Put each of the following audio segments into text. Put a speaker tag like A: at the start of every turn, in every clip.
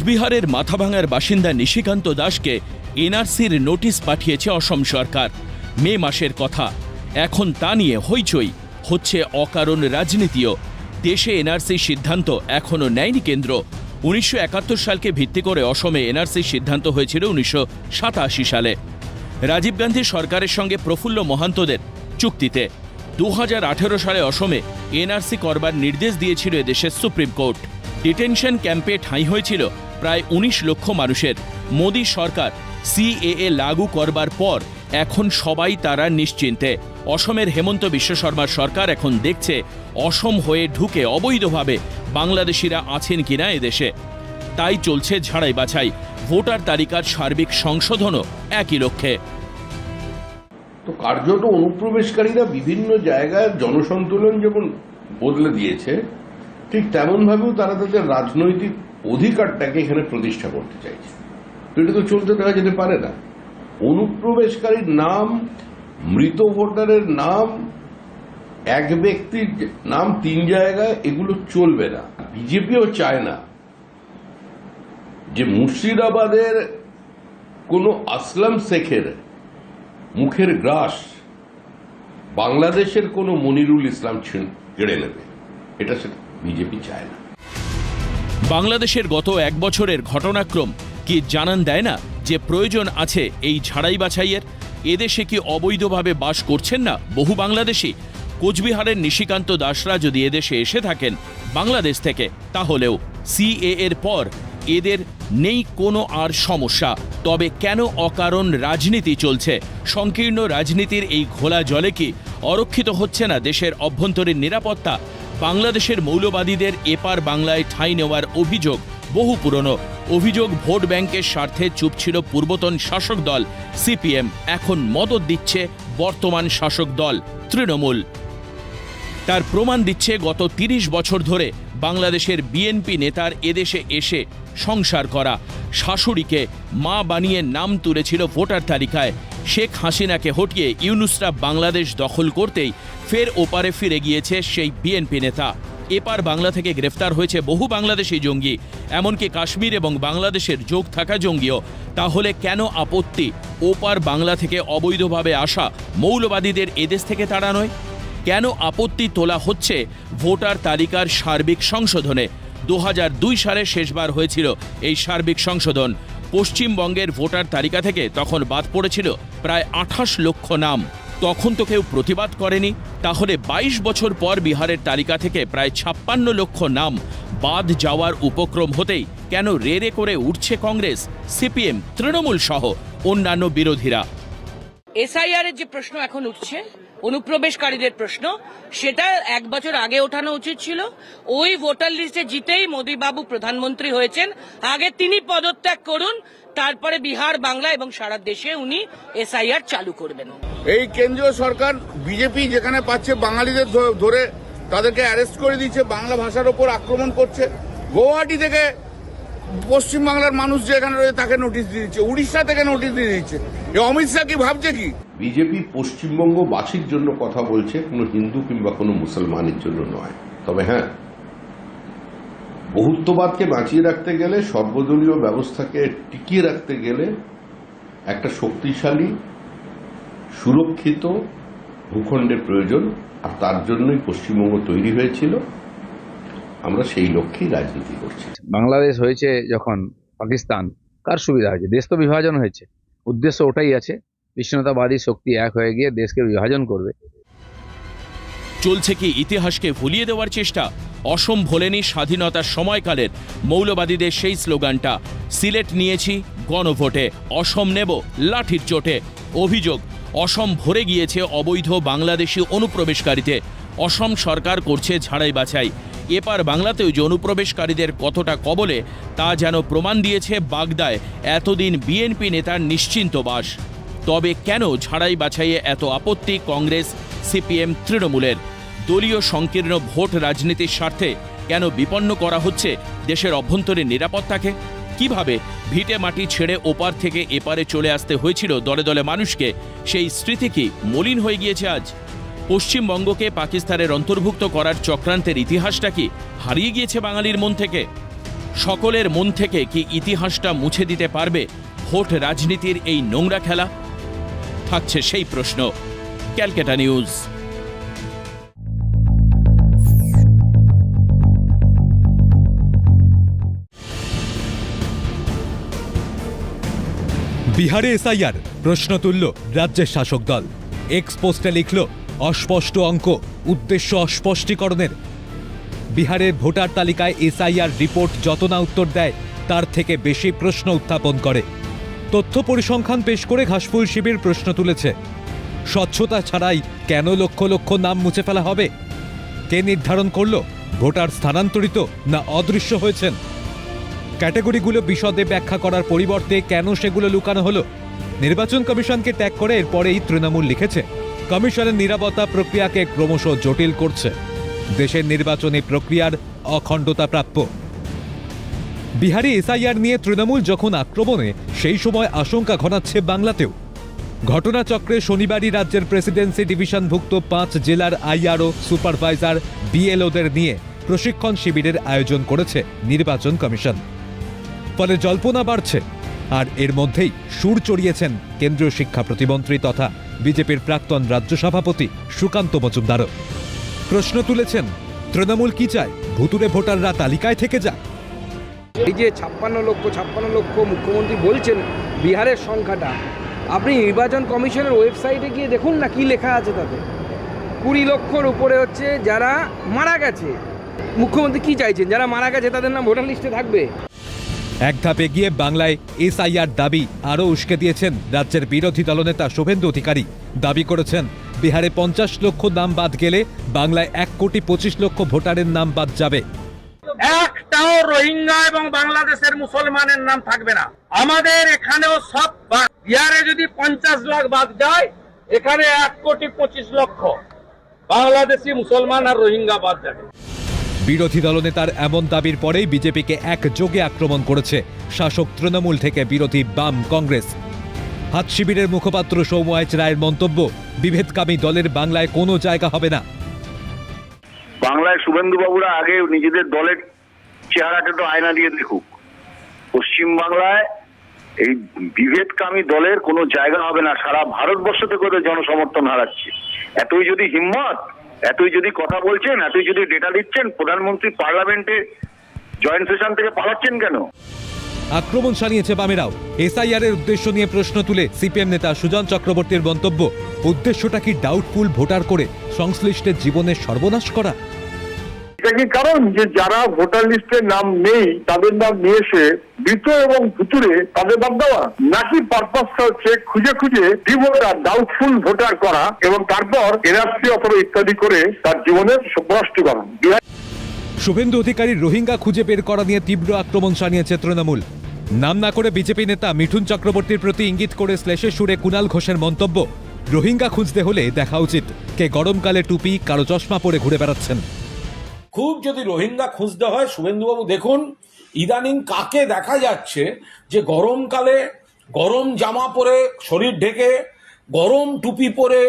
A: কোচবিহারের মাথাভাঙার বাসিন্দা নিশিকান্ত দাসকে এনআরসির নোটিশ পাঠিয়েছে অসম সরকার। মে মাসের কথা। এখন তা নিয়ে হইচই। হচ্ছে অকারণ রাজনীতিও। দেশে এনআরসি সিদ্ধান্ত এখনও নেয়নি কেন্দ্র। উনিশশো একাত্তর সালকে ভিত্তি করে অসমে এনআরসি সিদ্ধান্ত হয়েছিল উনিশশো সাতাশি সালে। রাজীব গান্ধী সরকারের সঙ্গে প্রফুল্ল মহান্তদের চুক্তিতে। দু হাজার আঠেরো সালে অসমে এনআরসি করবার নির্দেশ দিয়েছিল এদেশের সুপ্রিম কোর্ট। ডিটেনশন ক্যাম্পে ঠাঁই হয়েছিল প্রায় উনিশ লক্ষ মানুষের। মোদী সরকার সিএএ লাগু করবার পর এখন সবাই তারা নিশ্চিন্তে। অসমের হেমন্ত বিশ্ব শর্মার সরকার এখন দেখছে অসম হয়ে ঢুকে অবৈধভাবে বাংলাদেশিরা আছেন কিনা এদেশে। তাই চলছে ঝাড়াই বাছাই। ভোটার তালিকার সার্বিক সংশোধনও একই লক্ষ্যে।
B: তো কার্যত অনুপ্রবেশকারীরা বিভিন্ন জায়গায় জনসন্তুলন যেমন বদলে দিয়েছে, ঠিক তেমনভাবেও তারা তাদের রাজনৈতিক অধিকারটাকে এখানে প্রতিষ্ঠা করতে চাইছে। তো এটা তো চলতে দেওয়া যেতে পারে না। অনুপ্রবেশকারীর নাম, মৃত ভোটারের নাম, এক ব্যক্তির নাম তিন জায়গায়, এগুলো চলবে না। বিজেপিও চায় না যে মুর্শিদাবাদের কোনো আসলাম শেখের মুখের গ্রাস বাংলাদেশের কোনো মনিরুল ইসলাম কেড়ে নেবে। এটা সেটা বিজেপি চায় না।
A: বাংলাদেশের গত এক বছরের ঘটনাক্রম কি জানান দেয় না যে প্রয়োজন আছে এই ঝাড়াই বাছাইয়ের? এদেশে কি অবৈধভাবে বাস করছেন না বহু বাংলাদেশি? কোচবিহারের নিশিকান্ত দাসরা যদি এদেশে এসে থাকেন বাংলাদেশ থেকে, তাহলেও সিএ এর পর এদের নেই কোনো আর সমস্যা। তবে কেন অকারণ রাজনীতি চলছে? সংকীর্ণ রাজনীতির এই ঘোলা জলে কি অরক্ষিত হচ্ছে না দেশের অভ্যন্তরীণ নিরাপত্তা? বাংলাদেশের মৌলবাদীদের এপার বাংলায় ঠাঁই নেওয়ার অভিযোগ বহু পুরনো। অভিযোগ ভোট ব্যাংকের স্বার্থে চুপ ছিল পূর্বতন শাসক দল, সিপিএম। এখন মদত দিচ্ছে বর্তমান শাসক দল, তৃণমূল। তার প্রমাণ দিচ্ছে গত তিরিশ বছর ধরে বাংলাদেশের বিএনপি নেতার এদেশে এসে সংসার করা। শাশুড়িকে মা বানিয়ে নাম তুলেছিল ভোটার তালিকায়। শেখ হাসিনাকে হটিয়ে ইউনুসরা বাংলাদেশ দখল করতেই ফের ওপারে ফিরে গিয়েছে সেই বিএনপি নেতা। এপার বাংলা থেকে গ্রেফতার হয়েছে বহু বাংলাদেশি জঙ্গি। এমনকি কাশ্মীর এবং বাংলাদেশের যোগ থাকা জঙ্গিও। তাহলে কেন আপত্তি ওপার বাংলা থেকে অবৈধভাবে আসা মৌলবাদীদের এদেশ থেকে তাড়ানোয় কেন আপত্তি তোলা হচ্ছে ভোটার তালিকার সার্বিক সংশোধনে? দু হাজার দুই সালে শেষবার হয়েছিল এই সার্বিক সংশোধন। পশ্চিমবঙ্গের ভোটার তালিকা থেকে তখন বাদ পড়েছিল প্রায় আঠাশ লক্ষ নাম। তখন তো কেউ প্রতিবাদ করেনি। তাহলে ২২ বছর পর বিহারের তালিকা থেকে প্রায় ছাপ্পান্ন লক্ষ নাম বাদ যাওয়ার উপক্রম হতেই কেন রে রে করে উঠছে কংগ্রেস, সিপিএম, তৃণমূল সহ অন্যান্য বিরোধীরা।
C: এসআইআর এর যে প্রশ্ন এখন উঠছে, অনুপ্রবেশকারীদের প্রশ্ন, সেটা এক বছর আগে ওঠানো উচিত ছিল। ওই ভোটার লিস্টে জিতেই মোদী বাবু প্রধানমন্ত্রী হয়েছেন। আগে তিনি পদত্যাগ করুন, তারপরে বিহার, বাংলা এবং সারা দেশে উনি এসআইআর চালু করবেন।
D: এই কেন্দ্রীয় সরকার বিজেপি যেখানে পাচ্ছে, বাঙালিদের ধরে তাদেরকে অ্যারেস্ট করে দিচ্ছে, বাংলা ভাষার ওপর আক্রমণ করছে। গৌহাটি থেকে পশ্চিমবাংলার মানুষ যে এখানে রয়েছে তাকে নোটিশ দিয়ে দিচ্ছে। উড়িষ্যা থেকে নোটিশ দিয়ে দিচ্ছে। অমিত শাহ কি ভাবছে কি?
B: বিজেপি পশ্চিমবঙ্গবাসীর জন্য কথা বলছে, কোনো হিন্দু কিংবা কোনো মুসলমানের জন্য নয়। তবে হ্যাঁ বহুত্ববাদকে বাঁচিয়ে রাখতে গেলে, সর্বদলীয় ব্যবস্থাকে টিকিয়ে রাখতে গেলে একটা শক্তিশালী, সুরক্ষিত ভূখণ্ডের প্রয়োজন, আর তার জন্যই পশ্চিমবঙ্গ তৈরি হয়েছিল। আমরা সেই লক্ষ্যেই রাজনীতি করছি।
E: বাংলাদেশ হয়েছে যখন পাকিস্তান কার সুবিধা হয়েছে? দেশ তো বিভাজন হয়েছে। উদ্দেশ্য ওটাই আছে বিষ্ণুতাবাদী শক্তি এক হয়ে গিয়ে দেশকে বিভাজন করবে।
A: চলছে কি ইতিহাসকে ভুলিয়ে দেওয়ার চেষ্টা? অসম ভোলেনি স্বাধীনতার সময়কালের মৌলবাদীদের সেই স্লোগানটা সিলেট নিয়েছি গণভোটে অসম নেব লাঠির চোটে। অভিযোগ অসম ভরে গিয়েছে অবৈধ বাংলাদেশি অনুপ্রবেশকারীতে। অসম সরকার করছে ঝাড়াই বাছাই এপার বাংলাতেও যে অনুপ্রবেশকারীদের কতটা কবলে, তা যেন প্রমাণ দিয়েছে বাগদায়। এতদিন বিএনপি নেতার নিশ্চিন্ত বাস। তবে কেন ঝাড়াই বাছাইয়ে এত আপত্তি কংগ্রেস, সিপিএম, তৃণমূলের? দলীয় সংকীর্ণ ভোট রাজনীতির স্বার্থে কেন বিপন্ন করা হচ্ছে দেশের অভ্যন্তরীণ নিরাপত্তাকে? কীভাবে ভিটে মাটি ছেড়ে ওপার থেকে এপারে চলে আসতে হয়েছিল দলে দলে মানুষকে? সেই স্মৃতি কি মলিন হয়ে গিয়েছে আজ? পশ্চিমবঙ্গকে পাকিস্তানের অন্তর্ভুক্ত করার চক্রান্তের ইতিহাসটা কি? হারিয়ে গিয়েছে বাঙালির মন থেকে? সকলের মন থেকে কি ইতিহাসটা মুছে দিতে পারবে ভোট রাজনীতির এই নোংরা খেলা? থাকছে সেই প্রশ্ন। ক্যালকাটা নিউজ।
F: বিহারে এসআইআর প্রশ্ন তুলল রাজ্যের শাসক দল। এক্স পোস্টে লিখল অস্পষ্ট অঙ্ক, উদ্দেশ্য অস্পষ্টীকরণের। বিহারের ভোটার তালিকায় এসআইআর রিপোর্ট যত না উত্তর দেয়, তার থেকে বেশি প্রশ্ন উত্থাপন করে। তথ্য পরিসংখ্যান পেশ করে ঘাসফুল শিবির প্রশ্ন তুলেছে। স্বচ্ছতা ছাড়াই কেন লক্ষ লক্ষ নাম মুছে ফেলা হবে? কে নির্ধারণ করল? ভোটার স্থানান্তরিত না অদৃশ্য হয়েছেন? ক্যাটাগরিগুলো বিশদে ব্যাখ্যা করার পরিবর্তে কেন সেগুলো লুকানো হলো? নির্বাচন কমিশনকে ট্যাগ করে এরপরেই তৃণমূল লিখেছে। কমিশনের নিরাপত্তা প্রক্রিয়াকে ক্রমশ জটিল করছে। দেশের নির্বাচনী প্রক্রিয়ার অখণ্ডতা প্রাপ্য। বিহারি এসআইআর নিয়ে তৃণমূল যখন আক্রমণে, সেই সময় আশঙ্কা ঘনাচ্ছে বাংলাতেও। ঘটনাচক্রে শনিবারই রাজ্যের প্রেসিডেন্সি ডিভিশনভুক্ত পাঁচ জেলার আইআরও সুপারভাইজার বিএলওদের নিয়ে প্রশিক্ষণ শিবিরের আয়োজন করেছে নির্বাচন কমিশন। ফলে জল্পনা বাড়ছে আর এর মধ্যেই সুর চড়িয়েছেন কেন্দ্রীয় শিক্ষা প্রতিমন্ত্রী তথা বিজেপির প্রাক্তন রাজ্য সভাপতি সুকান্ত মজুমদারও। প্রশ্ন তুলেছেন, তৃণমূল কি চায়? ভুতুরে ভোটাররা তালিকায় থেকে যাক।
G: এই যে ছাপ্পান্ন লক্ষ ছাপ্পান্ন লক্ষ মুখ্যমন্ত্রী বলছেন বিহারের সংখ্যাটা, আপনি নির্বাচন কমিশনের ওয়েবসাইটে গিয়ে দেখুন না কি লেখা আছে তাতে। কুড়ি লক্ষর উপরে হচ্ছে যারা মারা গেছে। মুখ্যমন্ত্রী কি চাইছেন? যারা মারা গেছে তাদের নাম ভোটার লিস্টে থাকবে।
F: এক ধাপ এগিয়ে বাংলায় এসআইআর দাবি আরও উস্কে দিয়েছেন রাজ্যের বিরোধী দলনেতা শুভেন্দু অধিকারী। দাবি করেছেন, বিহারে পঞ্চাশ লক্ষ নাম বাদ গেলে বাংলায় এক কোটি পঁচিশ লক্ষ ভোটারের নাম বাদ যাবে।
H: একটাও রোহিঙ্গা এবং বাংলাদেশের মুসলমানের নাম থাকবে না। আমাদের এখানেও সব। বিহারে যদি পঞ্চাশ লাখ বাদ যায়, এখানে এক কোটি পঁচিশ লক্ষ। বাংলাদেশি মুসলমান আর রোহিঙ্গা বাদ যাবে।
F: বিরোধী দলনেতার এমন দাবির পরেই বিজেপিকে একযোগে আক্রমণ করেছে শাসক তৃণমূল থেকে বিরোধী বাম কংগ্রেস। হাত শিবিরের মুখপাত্র সৌম্য রায়ের মন্তব্য, বিভেদকামী দলের বাংলায় কোনো জায়গা হবে না।
I: বাংলায় শুভেন্দু বাবুরা আগে নিজেদের দলের চেহারাটা একটু আয়না দিয়ে দেখুক। পশ্চিম বাংলায় এই বিভেদকামী দলের কোনো জায়গা হবে না, সারা ভারতবর্ষ থেকে জনসমর্থন হারাচ্ছে। এতই যদি হিম্মত এতই যদি কথা বলছেন এতই যদি ডেটা দিচ্ছেন, প্রধানমন্ত্রী পার্লামেন্টে জয়েন্ট সেশন থেকে পালাচ্ছেন কেন?
F: আক্রমণ চালিয়েছে বামেরাও। এসআইআর এর উদ্দেশ্য নিয়ে প্রশ্ন তুলে সিপিএম নেতা সুজন চক্রবর্তীর মন্তব্য, উদ্দেশ্যটা কি ডাউটফুল ভোটার করে সংশ্লিষ্টের জীবনে সর্বনাশ করা?
J: এটা কি কারণ যে যারা ভোটার লিস্টে নাম নেই, তাদের নাম নিয়ে এসে মৃত এবং ভুতুরে তাদের বাদ দেওয়া। নাকি পারপাসটা হচ্ছে খুঁজে খুঁজে ভোটার ডাউটফুল ভোটার করা এবং তারপর এনআরসি অথবা ইত্যাদি করে তার জীবনের নষ্টকরণ বিহার
F: শুভেন্দু অধিকারীর রোহিঙ্গা খুঁজে বের করা নিয়ে তীব্র আক্রমণ শানিয়েছে তৃণমূল। নাম না করে বিজেপি নেতা মিঠুন চক্রবর্তীর প্রতি ইঙ্গিত করে শ্লেষের সুরে কুণাল ঘোষের মন্তব্য। রোহিঙ্গা খুঁজতে হলে দেখা উচিত। কে গরমকালে টুপি কারও চশমা পরে ঘুরে বেড়াচ্ছেন।
K: খুব যদি রোহিঙ্গা খুঁজতে হয়, শুভেন্দুবাবু দেখুন, ইদানিং কাকে দেখা যাচ্ছে যে গরমকালে গরম জামা পরে শরীর ঢেকে, গরম টুপি পরে,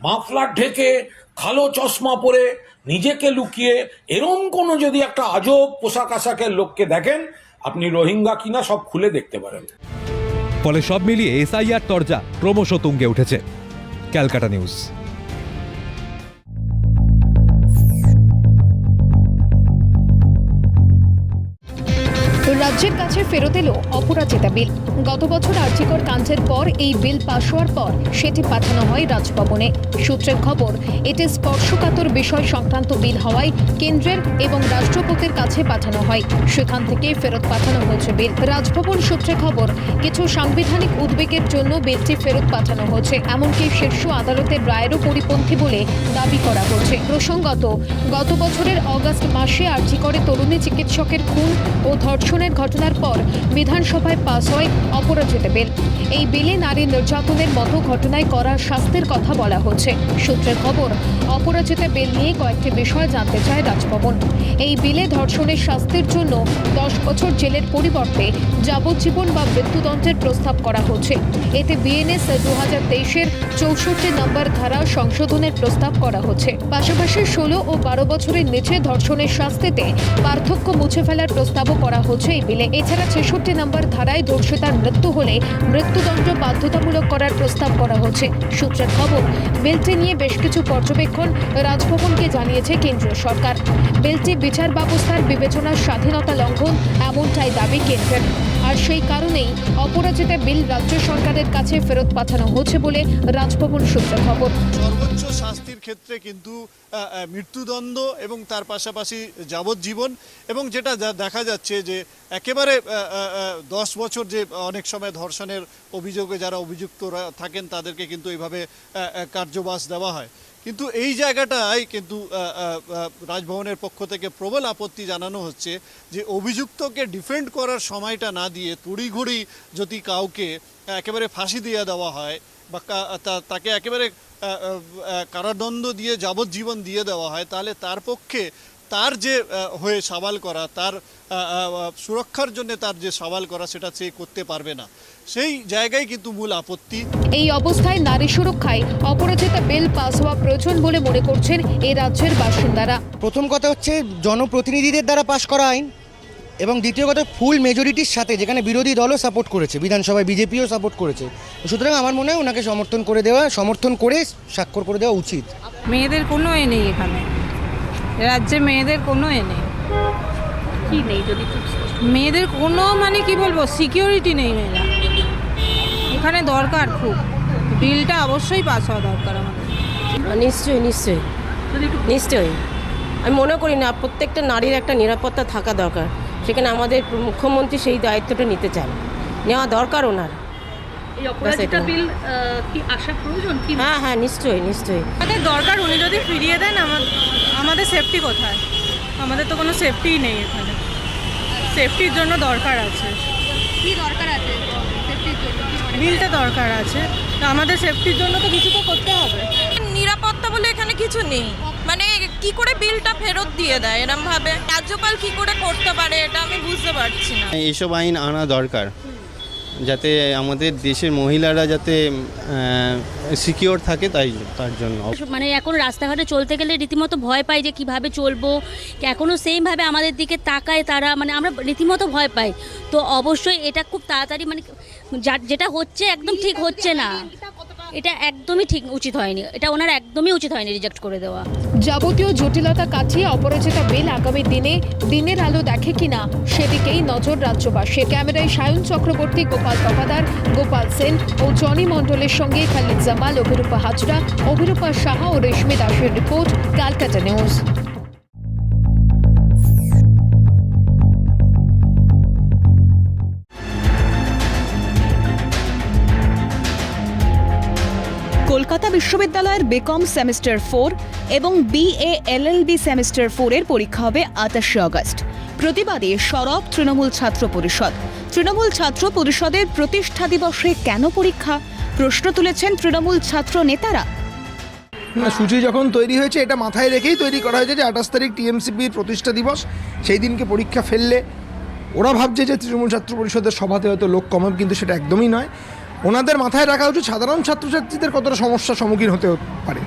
K: মাফলার ঢেকে, কালো চশমা পরে নিজেকে লুকিয়ে, এরম কোনো যদি একটা আজব পোশাক আশাকের লোককে দেখেন, আপনি রোহিঙ্গা কিনা সব খুলে দেখতে পারেন।
F: ফলে সব মিলিয়ে এসআইআর তরজা ক্রমশ তুঙ্গে উঠেছে। ক্যালকাটা নিউজ।
L: ফেরত এলো অপরাজিতা বিল। গত বছর আর্জিকর কাণ্ডের পর এই বিল পাশ হওয়ার পর সেটি পাঠানো হয় রাজভবনে। সূত্রের খবর এটি স্পর্শকাতর বিষয় সংক্রান্ত বিল হওয়ায় কেন্দ্রের এবং রাষ্ট্রপতির কাছে পাঠানো হয়। সেখান থেকে ফেরত পাঠানো হয়েছে বিল। রাজভবন সূত্রে খবর, কিছু সাংবিধানিক উদ্বেগের জন্য বিলটি ফেরত পাঠানো হয়েছে। এমনকি শীর্ষ আদালতের রায়েরও পরিপন্থী বলে দাবি করা হচ্ছে প্রসঙ্গত, গত বছরের অগস্ট মাসে আর্জিকরে তরুণী চিকিৎসকের খুন ও ধর্ষণের ঘটনার পর বিধানসভায় পাস হয় অপরাজিতা বিল। এই বিলে নারী নির্যাতনের মতো ঘটনায় করা শাস্তির কথা বলা হচ্ছে। সূত্রের খবর, অপরাজিতা বিল নিয়ে কয়েকটি বিষয় জানতে চায় রাজভবন। এই বিলে ধর্ষণের শাস্তির জন্য দশ বছর জেলের পরিবর্তে যাবজ্জীবন বা মৃত্যুদণ্ডের প্রস্তাব করা হচ্ছে। এতে বিএনএস দু হাজার তেইশের চৌষট্টি নম্বর ধারা সংশোধনের প্রস্তাব করা হচ্ছে। পাশাপাশি ষোলো ও বারো বছরের নিচে ধর্ষণের শাস্তিতে পার্থক্য মুছে ফেলার প্রস্তাবও করা হচ্ছে এই বিলে। এছাড়া ছেষট্টি নম্বর ধারায় ধর্ষিতার মৃত্যু হলে মৃত্যুদণ্ড বাধ্যতামূলক করার প্রস্তাব করা হচ্ছে। সূত্রের খবর, বিলটি নিয়ে বেশ কিছু পর্যবেক্ষণ রাজভবনকে জানিয়েছে কেন্দ্রীয় সরকার। বিলটি বিচার ব্যবস্থার বিবেচনার স্বাধীনতা লঙ্ঘন এমনটাই দাবি কেন্দ্রের। আর সেই কারণেই অপরাজিতা বিল রাজ্য সরকারের কাছে ফেরত পাঠানো হচ্ছে বলে রাজভবন সূত্রে খবর।
M: সর্বোচ্চ শাস্তির ক্ষেত্রে কিন্তু মৃত্যুদণ্ড এবং তার পাশাপাশি যাবজ্জীবন এবং যেটা দেখা যাচ্ছে যে একেবারে দশ বছর যে অনেক সময় ধর্ষণের অভিযোগে যারা অভিযুক্তরা থাকেন তাদেরকে কিন্তু এইভাবে কার্যবাস দেওয়া হয়। কিন্তু এই জায়গাটায় কিন্তু রাজভবনের পক্ষ থেকে প্রবল আপত্তি জানানো হচ্ছে যে অভিযুক্তকে ডিফেন্ড করার সময়টা না দিয়ে তুড়িঘুড়ি যদি কাউকে একেবারে ফাঁসি দিয়ে দেওয়া হয় বা তাকে একেবারে কারাদণ্ড দিয়ে যাবজ্জীবন দিয়ে দেওয়া হয়, তাহলে তার পক্ষে তার যে হয়ে সওয়াল করা তার সুরক্ষার জন্য তার যে সওয়াল করা সেটা সে করতে পারবে না। সেই জায়গায় কিন্তু মূল আপত্তি।
L: এই অবস্থায় নারী সুরক্ষায় অপরাজিতা বিল পাস হওয়া প্রয়োজন বলে মনে করছেন এই রাজ্যের বাসিন্দারা।
N: প্রথম কথা হচ্ছে জনপ্রতিনিধিদের দ্বারা পাশ করা আইন এবং দ্বিতীয় কথা ফুল মেজরিটির সাথে যেখানে বিরোধী দলও সাপোর্ট করেছে বিধানসভায় বিজেপিও সাপোর্ট করেছে। সুতরাং আমার মনে হয় ওনাকে সমর্থন করে দেওয়া সমর্থন করে স্বাক্ষর করে দেওয়া উচিত।
O: মেয়েদের কোনো এ নেই এখানে। রাজ্যে মেয়েদের কোনো এ নেই।
C: কি নেই যদি
O: মেয়েদের কোনো মানে কি বলব সিকিউরিটি নেই মেয়েরা। এখানে দরকার খুব। বিলটা অবশ্যই পাস হওয়া দরকার আমাদের।
C: নিশ্চয়ই নিশ্চয়ই। নিশ্চয়ই। আমি মনে করি না প্রত্যেকটা নারীর একটা নিরাপত্তা থাকা দরকার। সেখানে আমাদের মুখ্যমন্ত্রী সেই দায়িত্বটা নিতে চান। নেওয়া দরকার ওনার।
O: এই
C: অপরাজিতা
O: বিল কি আসা প্রয়োজন কি
C: হ্যাঁ হ্যাঁ নিশ্চয়ই নিশ্চয়ই।
O: আমাদের দরকার উনি যদি ফিরিয়ে দেন আমাদের সেফটি কোথায়? আমাদের তো কোনো সেফটিই নেই এখানে। সেফটির জন্য দরকার আছে।
L: কি দরকার আছে?
O: বিলটা দরকার আছে। তো আমাদের সেফটির জন্য তো কিছু তো করতে হবে।
C: নিরাপত্তা বলে এখানে কিছু নেই। মানে কি করে বিলটা ফেরত দিয়ে দেয় এরম ভাবে রাজ্যপাল কি করে করতে পারে এটা আমি বুঝতে পারছি না।
N: এইসব আইন আনা দরকার। যাতে আমাদের দেশের মহিলারা যাতে সিকিওর থাকে তাই, তার জন্য।
O: মানে এখন রাস্তাঘাটে চলতে গেলে রীতিমতো ভয় পাই যে কীভাবে চলবো। এখনও সেমভাবে আমাদের দিকে তাকায় তারা মানে আমরা রীতিমতো ভয় পাই। তো অবশ্যই এটা খুব তাড়াতাড়ি মানে যেটা হচ্ছে একদম ঠিক হচ্ছে না। এটা একদমই ঠিক উচিত হয়নি। এটা ওনার একদমই উচিত হয়নি রিজেক্ট করে দেওয়া।
L: যাবতীয় জটিলতা কাটিয়ে অপরাজিতা বিল আগামী দিনে, দিনের আলো দেখে কিনা, সেদিকেই নজর রাজ্যবাসী ক্যামেরায় সায়ন চক্রবর্তী, গোপাল তপাদার গোপাল সেন ও জনি মণ্ডলের সঙ্গে খালিদ জামাল, অভিরূপা হাজরা, অভিরূপা সাহা ও রেশমি দাসের রিপোর্ট, ক্যালকাটা নিউজ।
O: কলকাতা বিশ্ববিদ্যালয়ের বিকম সেমিস্টার ফোর এবং বিএ এলএলবি সেমিস্টার ফোরের পরীক্ষা হবে আঠাশে আগস্ট। প্রতিবাদে সরব তৃণমূল ছাত্র পরিষদ। তৃণমূল ছাত্র পরিষদের প্রতিষ্ঠা দিবসে কেন পরীক্ষা? প্রশ্ন তুলেছেন তৃণমূল ছাত্র নেতারা।
N: সূচি যখন তৈরি হয়েছে, এটা মাথায় রেখেই তৈরি করা হয়েছে যে আঠাশ তারিখ টিএমসিপির প্রতিষ্ঠা দিবস, সেই দিনকে পরীক্ষা ফেললে। ওরা ভাবছে যে তৃণমূল ছাত্র পরিষদের সভাতে হয়তো লোক কমাবে কিন্তু সেটা একদমই নয়। ওনাদের মাথায় রাখা উচিত সাধারণ ছাত্রছাত্রীদের কতটা সমস্যার সম্মুখীন হতে পারে।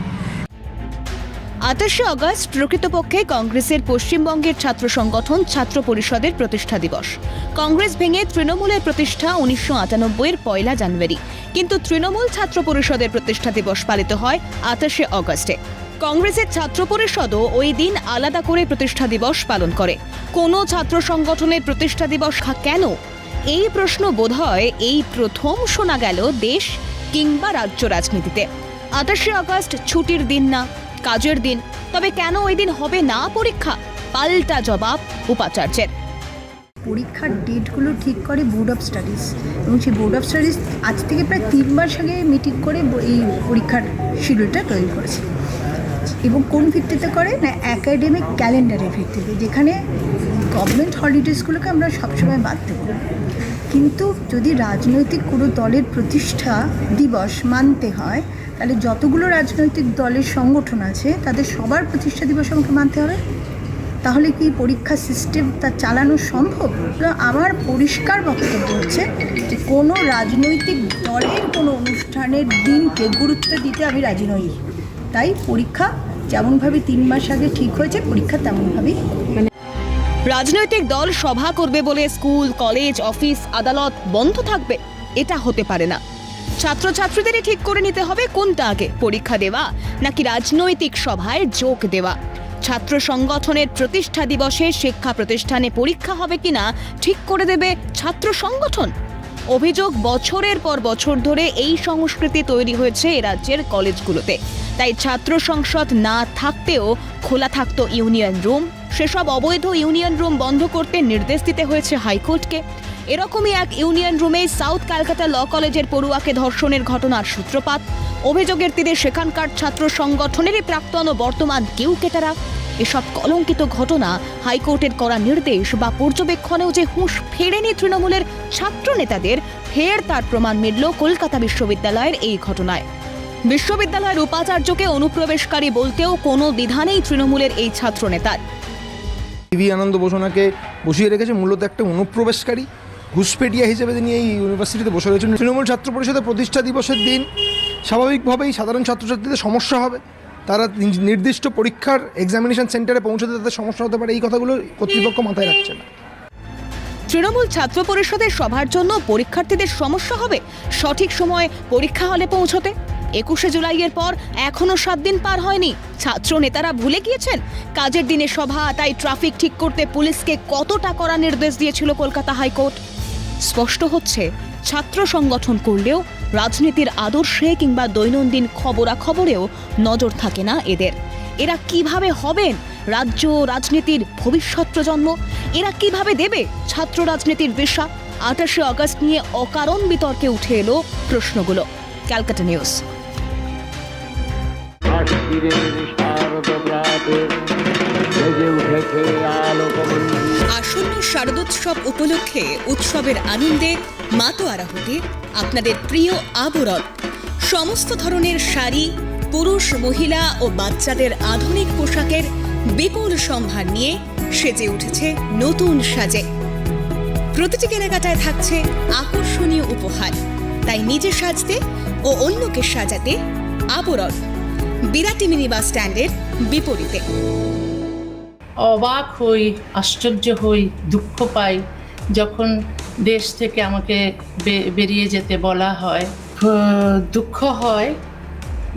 O: আঠাশে আগস্ট প্রকৃতপক্ষে কংগ্রেসের পশ্চিমবঙ্গের ছাত্র সংগঠন ছাত্র পরিষদের প্রতিষ্ঠা দিবস। কংগ্রেস ভেঙে তৃণমূলের প্রতিষ্ঠা উনিশশো আটানব্বইয়ের পয়লা জানুয়ারি। কিন্তু তৃণমূল ছাত্র পরিষদের প্রতিষ্ঠা দিবস পালিত হয় আঠাশে অগস্টে কংগ্রেসের ছাত্র পরিষদও ওই দিন আলাদা করে প্রতিষ্ঠা দিবস পালন করে। কোনো ছাত্র সংগঠনের প্রতিষ্ঠা দিবস কেন? এই প্রশ্ন বোধহয় এই প্রথম শোনা গেল দেশ কিংবা রাজ্য রাজনীতিতে। আঠাশে আগস্ট ছুটির দিন না, কাজের দিন। তবে কেন ওই দিন হবে না পরীক্ষা? পাল্টা জবাব উপাচার্যের।
L: পরীক্ষার ডেটগুলো ঠিক করে বোর্ড অফ স্টাডিজ এবং সেই বোর্ড অফ স্টাডিজ আজ থেকে প্রায় তিন মাস আগে মিটিং করে এই পরীক্ষার শিডিউলটা তৈরি করেছে। এবং কোন ভিত্তিতে করে? না অ্যাকাডেমিক ক্যালেন্ডারের ভিত্তিতে, যেখানে
O: গভর্নমেন্ট হলিডেজগুলোকে আমরা সবসময় বাদ দেবো। কিন্তু যদি রাজনৈতিক কোনো দলের প্রতিষ্ঠা দিবস মানতে হয়, তাহলে যতগুলো রাজনৈতিক দলের সংগঠন আছে, তাদের সবার প্রতিষ্ঠা দিবস আমাকে মানতে হবে। তাহলে কি পরীক্ষা সিস্টেম তা চালানো সম্ভব? আমার পরিষ্কার বক্তব্য হচ্ছে যে কোনো রাজনৈতিক দলের কোনো অনুষ্ঠানের দিনকে গুরুত্ব দিতে আমি রাজি নই। তাই পরীক্ষা যেমনভাবে তিন মাস আগে ঠিক হয়েছে, পরীক্ষা তেমনভাবেই। রাজনৈতিক দল সভা করবে বলে স্কুল, কলেজ, অফিস, আদালত বন্ধ থাকবে। এটা হতে পারে না। ছাত্রছাত্রীদেরই ঠিক করে নিতে হবে কোনটা আগে, পরীক্ষা দেওয়া নাকি রাজনৈতিক সভায় যোগ দেওয়া? ছাত্র সংগঠনের প্রতিষ্ঠা দিবসে শিক্ষা প্রতিষ্ঠানে পরীক্ষা হবে কিনা, ঠিক করে দেবে ছাত্র সংগঠন? অভিযোগ বছরের পর বছর ধরে এই সংস্কৃতি তৈরি হয়েছে এ রাজ্যের কলেজগুলোতে। তাই ছাত্র সংসদ না থাকতেও খোলা থাকতো ইউনিয়ন রুম। সেসব অবৈধ ইউনিয়ন রুম বন্ধ করতে নির্দেশ দিতে হয়েছে হাইকোর্টকে। এরকমই এক ইউনিয়ন রুমে সাউথ ক্যালকাটা ল কলেজের পড়ুয়াকে ধর্ষণের ঘটনার সূত্রপাত। অভিযোগের তীরে সেখানকার ছাত্র সংগঠনেরই প্রাক্তন ও বর্তমান কেউ কেটারা। এসব কলঙ্কিত ঘটনা হাইকোর্টের করা নির্দেশ বা পর্যবেক্ষণেও যে হুঁশ ফেরেনি তৃণমূলের ছাত্র নেতাদের, ফের তার প্রমাণ মিলল কলকাতা বিশ্ববিদ্যালয়ের এই ঘটনায়। বিশ্ববিদ্যালয়ের উপাচার্যকে অনুপ্রবেশকারী বলতেও কোনো বিধানেই তৃণমূলের এই ছাত্র নেতার
N: টিভি আনন্দ বোসনাকে বসিয়ে রেখেছে মূলত একটা অনুপ্রবেশকারী। ঘুষপেটিয়া হিসেবে তিনি এই ইউনিভার্সিটিতে বসে রয়েছেন। তৃণমূল ছাত্র পরিষদের প্রতিষ্ঠা দিবসের দিন স্বাভাবিকভাবেই সাধারণ ছাত্রছাত্রীদের সমস্যা হবে। তারা নির্দিষ্ট পরীক্ষার এক্সামিনেশন সেন্টারে পৌঁছতে তাদের সমস্যা হতে পারে এই কথাগুলো কর্তৃপক্ষ মাথায় রাখছে না।
O: তৃণমূল ছাত্র পরিষদের সভার জন্য পরীক্ষার্থীদের সমস্যা হবে? সঠিক সময়ে পরীক্ষা হলে পৌঁছতে? একুশে জুলাইয়ের পর এখনও সাত দিন পার হয়নি। ছাত্র নেতারা ভুলে গিয়েছেন? কাজের দিনে সভা, তাই ট্রাফিক ঠিক করতে পুলিশকে কতটা করা নির্দেশ দিয়েছিল কলকাতা হাইকোর্ট? স্পষ্ট হচ্ছে, ছাত্র সংগঠন করলেও রাজনীতির আদর্শে কিংবা দৈনন্দিন খবরাখবরেও নজর থাকে না এদের। এরা কীভাবে হবেন? রাজ্য রাজনীতির ভবিষ্যৎ প্রজন্ম? এরা কীভাবে দেবে ছাত্র রাজনীতির দিশা? আঠাশে আগস্ট নিয়ে অকারণ বিতর্কে উঠে এলো প্রশ্নগুলো। ক্যালকাটা নিউজ। আসন্ন শারদোৎসব উপলক্ষে উৎসবের আনন্দে মাতোয়ারা হতে আপনাদের প্রিয় আবরণ। সমস্ত ধরনের শাড়ি, পুরুষ, মহিলা ও বাচ্চাদের আধুনিক পোশাকের বিপুল সম্ভার নিয়ে সেজে উঠেছে নতুন সাজে। প্রতিটি কেনাকাটায় থাকছে আকর্ষণীয় উপহার। তাই নিজে সাজতে ও অন্যকে সাজাতে আবরণ। বিরাটি মিনি বাস স্ট্যান্ডের বিপরীতে।
C: অবাক হই, আশ্চর্য হই, দুঃখ পাই যখন দেশ থেকে আমাকে বেরিয়ে যেতে বলা হয়। দুঃখ হয়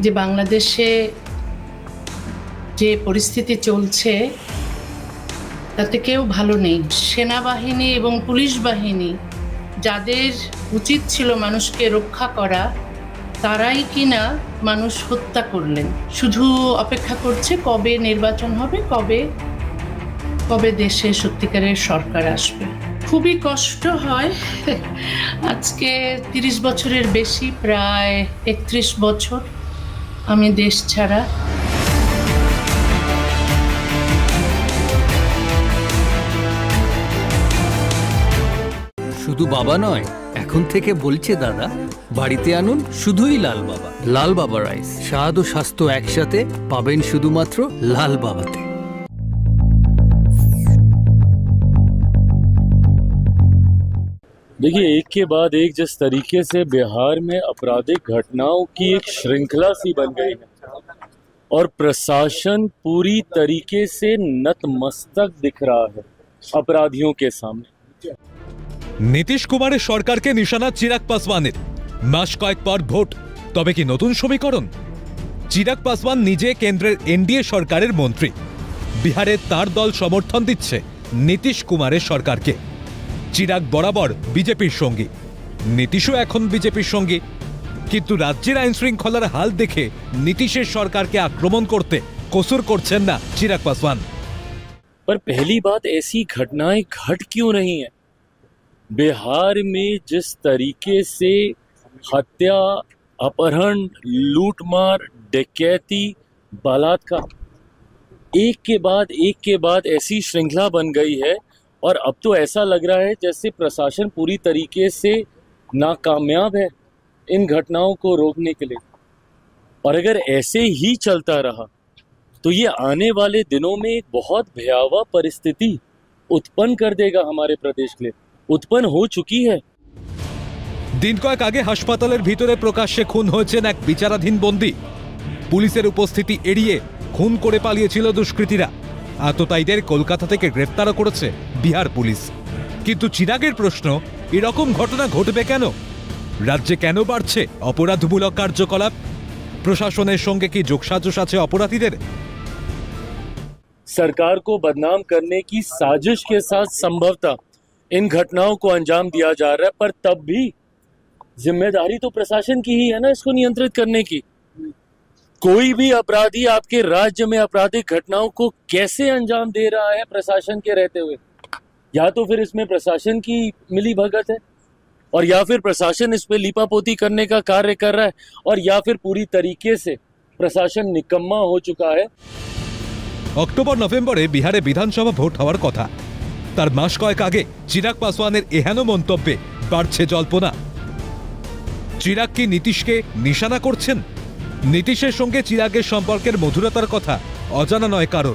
C: যে বাংলাদেশে যে পরিস্থিতি চলছে, তাতে কেউ ভালো নেই। সেনাবাহিনী এবং পুলিশ বাহিনী, যাদের উচিত ছিল মানুষকে রক্ষা করা তারাই কিনা মানুষ হত্যা করলেন। শুধু অপেক্ষা করছে কবে নির্বাচন হবে, কবে কবে দেশে সত্যিকারের সরকার আসবে। খুবই কষ্ট হয়। আজকে তিরিশ বছরের বেশি, প্রায় একত্রিশ বছর আমি দেশ ছাড়া।
P: শুধু বাবা নয় এখন থেকে বলছে দাদা বাড়িতে আনুন শুধুই লাল বাবা লাল বাবা রাইস স্বাদ ও স্বাস্থ্য একসাথে পাবেন শুধুমাত্র লাল বাবাতে
H: देखिए एक के बाद एक जिस तरीके से बिहार में आपराधिक घटनाओं की एक श्रृंखला सी बन गई है और प्रशासन पूरी तरीके से नतमस्तक दिख रहा है अपराधियों के सामने
F: নীতিশ কুমারের সরকারকে নিশানা চিরাগ পাসওয়ানের মাস কয়েক পর ভোট তবে কি নতুন সমীকরণ চিরাগ পাসওয়ান নিজে কেন্দ্রের এনডিএ সরকারের মন্ত্রী বিহারে তার দল সমর্থন দিচ্ছে নীতিশ কুমারের সরকারকে চিরাগ বরাবর বিজেপির সঙ্গী নীতিশও এখন বিজেপির সঙ্গী কিন্তু রাজ্যের আইন শৃঙ্খলার হাল দেখে নীতিশের সরকারকে আক্রমণ করতে কসুর করছেন না চিরাগ পাসওয়ান
H: पर पहली बात ऐसी घटनाएं घट क्यों नहीं है बिहार में जिस तरीके से हत्या, अपहरण, लूटमार, डकैती, बलात्कार, एक के बाद एक के बाद ऐसी श्रृंखला बन गई है और अब तो ऐसा लग रहा है जैसे प्रशासन पूरी तरीके से नाकामयाब है इन घटनाओं को रोकने के लिए। और अगर ऐसे ही चलता रहा तो ये आने वाले दिनों में एक बहुत भयावह परिस्थिति उत्पन्न कर देगा हमारे प्रदेश के लिए। उत्पन्न हो चुकी है
F: দিন কয়েক আগে হাসপাতালের ভিতরে প্রকাশ্যে খুন হয়েছেন এক বিচারাধীন বন্দী পুলিশের উপস্থিতি এড়িয়ে খুন করে পালিয়েছিল দুষ্কৃতীরা আততায়ীদের কলকাতা থেকে গ্রেফতারও করেছে বিহার পুলিশ কিন্তু চিরাগের প্রশ্ন এরকম ঘটনা ঘটবে কেন রাজ্যে কেন বাড়ছে অপরাধমূলক কার্যকলাপ প্রশাসনের সঙ্গে কি যোগসাজশ আছে অপরাধীদের
H: सरकार को बदनाम करने की साजिश के साथ संभवतः इन घटनाओं को अंजाम दिया जा रहा है पर तब भी जिम्मेदारी तो प्रशासन की ही है ना इसको नियंत्रित करने की कोई भी अपराधी आपके राज्य में आपराधिक घटनाओं को कैसे अंजाम दे रहा है प्रशासन के रहते हुए या तो फिर इसमें प्रशासन की मिली भगत है और या फिर प्रशासन इस पे लीपापोती करने का कार्य कर रहा है और या फिर पूरी तरीके से प्रशासन निकम्मा हो चुका है
F: অক্টোবর নভেম্বরে বিহারে বিধানসভা ভোট হওয়ার কথা তার মাস কয়েক আগে চিরাগ পাসওয়ানের এহেন মন্তব্যে বাড়ছে জল্পনা। চিরাগ কি নীতিশকে নিশানা করছেন? নীতিশের সঙ্গে চিরাগের সম্পর্কের মধুরতার কথা অজানা নয় কারণ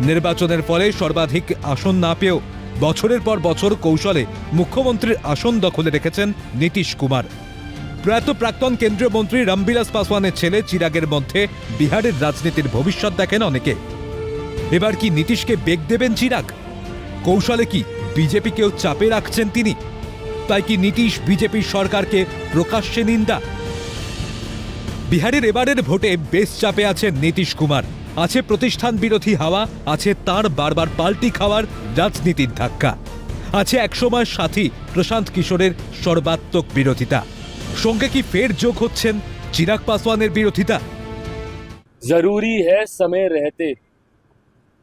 F: নির্বাচনের ফলে সর্বাধিক আসন না পেয়েও বছরের পর বছর কৌশলে মুখ্যমন্ত্রীর আসন দখলে রেখেছেন নীতিশ কুমার। প্রয়াত প্রাক্তন কেন্দ্রীয় মন্ত্রী রামবিলাস পাসওয়ানের ছেলে চিরাগের মধ্যে বিহারের রাজনীতির ভবিষ্যৎ দেখেন অনেকে। এবার কি নীতিশকে বেগ দেবেন চিরাগ? কৌশলে কি বিজেপিকেও চাপে রাখছেন তিনি? তাই কি নীতিশ বিজেপির সরকারকে প্রকাশ্যে নিন্দা? বিহারের এবারের ভোটে বেশ চাপে আছেন নীতিশ কুমার। আছে প্রতিষ্ঠান বিরোধী হাওয়া, আছে তার বারবার পাল্টি খাওয়ার রাজনীতির ধাক্কা। আছে একসময় সাথী প্রশান্ত কিশোরের সর্বাত্মক বিরোধিতা। সঙ্গে কি ফের যোগ হচ্ছেন চিরাগ পাসওয়ানের বিরোধিতা?
H: জরুরি হ্যাঁ সময় রহতে।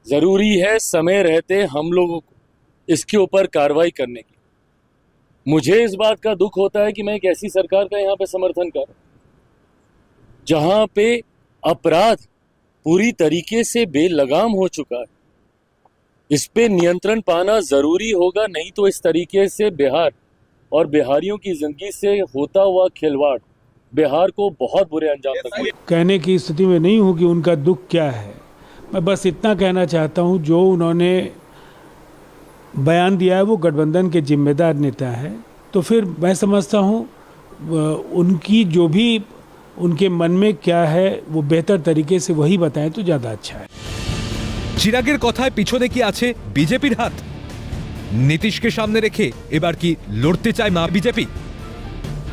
H: ज़रूरी है समय रहते हम लोगों को इसके ऊपर कार्रवाई करने की। मुझे इस बात का दुख होता है कि मैं एक ऐसी सरकार का यहाँ पे समर्थन कर जहाँ पे अपराध पूरी तरीके से बेलगाम हो चुका है। इस पे नियंत्रण पाना ज़रूरी होगा नहीं तो इस तरीके से बिहार और बिहारियों की ज़िंदगी से होता हुआ खिलवाड़ बिहार को बहुत बुरे अंजाम तक
Q: कहने की स्थिति में नहीं होगी उनका दुख क्या है। मैं बस इतना कहना चाहता हूँ जो उन्होंने बयान दिया है वो गठबंधन के जिम्मेदार नेता है तो फिर मैं समझता हूँ अ, उनकी जो भी उनके मन में क्या है वो बेहतर तरीके से वही बताएं तो ज़्यादा अच्छा है
F: চিরাগের কথায় পিছনে কি আছে বিজেপির হাত নীতিশকে সামনে রেখে এবার কি লড়তে চায় মা বিজেপি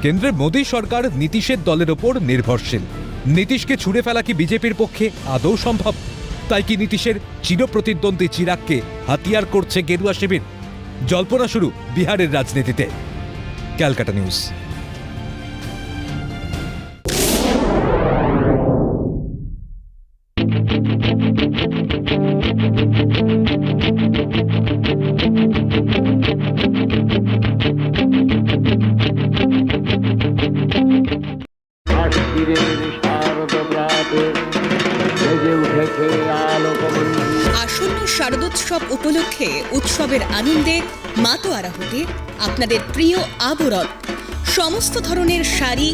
F: কেন্দ্রের মোদী সরকার নীতিশের দলের ওপর নির্ভরশীল নীতিশকে ছুড়ে ফেলা কি বিজেপির পক্ষে আদৌ সম্ভব তাই কি নীতিশের চিরপ্রতিদ্বন্দ্বী চিরাগকে হাতিয়ার করছে গেরুয়া শিবির? জল্পনা শুরু বিহারের রাজনীতিতে। ক্যালকাটা নিউজ।
O: উৎসবের আনন্দে মাতোয়ারা হতে আপনাদের প্রিয় আবরণ সমস্ত ধরনের শাড়ি